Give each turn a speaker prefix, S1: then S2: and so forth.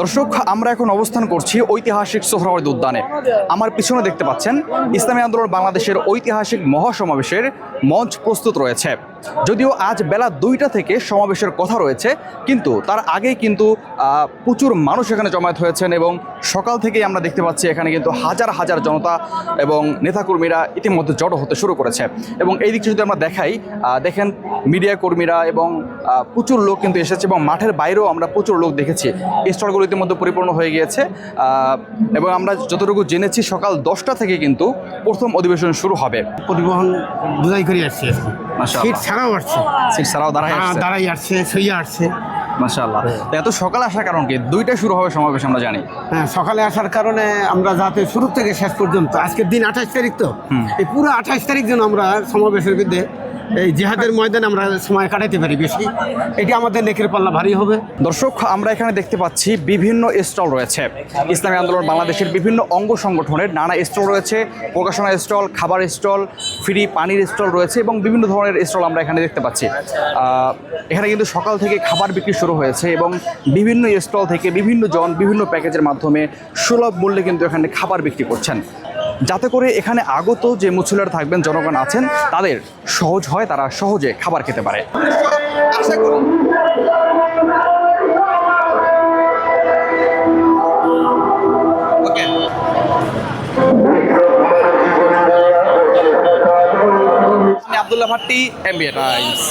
S1: দর্শক, আমরা এখন অবস্থান করছি ঐতিহাসিক সোহরাওয়ার্দ উদ্যানে। আমার পিছনে দেখতে পাচ্ছেন, ইসলামী আন্দোলন বাংলাদেশের ঐতিহাসিক মহাসমাবেশের মঞ্চ প্রস্তুত রয়েছে। যদিও আজ বেলা দুইটা থেকে সমাবেশের কথা রয়েছে কিন্তু তার আগেই কিন্তু প্রচুর মানুষ এখানে জমায়েত হয়েছেন এবং সকাল থেকেই আমরা দেখতে পাচ্ছি এখানে কিন্তু হাজার হাজার জনতা এবং নেতাকর্মীরা ইতিমধ্যে জড়ো হতে শুরু করেছে। এবং এই দিকটা যদি আমরা দেখাই দেখেন মিডিয়া কর্মীরা এবং প্রচুর লোক কিন্তু এসেছে এবং মাঠের বাইরেও আমরা প্রচুর লোক দেখেছি। এই স্টলগুলো ইতিমধ্যে পরিপূর্ণ হয়ে গিয়েছে এবং আমরা যতটুকু জেনেছি সকাল দশটা থেকে কিন্তু প্রথম অধিবেশন শুরু হবে।
S2: পরিবহন বোঝাই করে আসছে ছাড়াও আসছে।
S1: সিট ছাড়াও দাঁড়ায়
S2: হ্যাঁ,
S1: আসছে।
S2: দাঁড়াই আসছে শুয়ে আসছে।
S1: মাশাআল্লাহ। তো এত সকালে আসার কারণ কি? দুইটা শুরু হবে সমাবেশ আমরা জানি।
S2: হ্যাঁ সকালে আসার কারণে আমরা যাতে শুরু থেকে শেষ পর্যন্ত আজকের দিন আঠাশ তারিখ তো এই পুরো আঠাশ তারিখ যেন আমরা সমাবেশের বিরুদ্ধে এই জিহাদের ময়দানে আমরা সময় কাটাইতে পারি বেশি। এটি আমাদের নেকের পাল্লা ভারী হবে।
S1: দর্শক, আমরা এখানে দেখতে পাচ্ছি বিভিন্ন স্টল রয়েছে। ইসলামী আন্দোলন, বাংলাদেশের বিভিন্ন অঙ্গ সংগঠনের নানা স্টল রয়েছে। প্রকাশনা স্টল, খাবার স্টল, ফ্রি পানির স্টল রয়েছে এবং বিভিন্ন ধরনের স্টল আমরা এখানে দেখতে পাচ্ছি। এখানে কিন্তু সকাল থেকে খাবার বিক্রি শুরু হয়েছে এবং বিভিন্ন স্টল থেকে বিভিন্ন জন বিভিন্ন প্যাকেজের মাধ্যমে সুলভ মূল্যে কিন্তু এখানে খাবার বিক্রি করছেন। যাতে করে এখানে আগত যে মুসুলার থাকবেন জনগণ আছেন তাদের সহজ হয় তারা সহজে খাবার খেতে পারে। আশা করি। Abdullah Bhatti MBA Times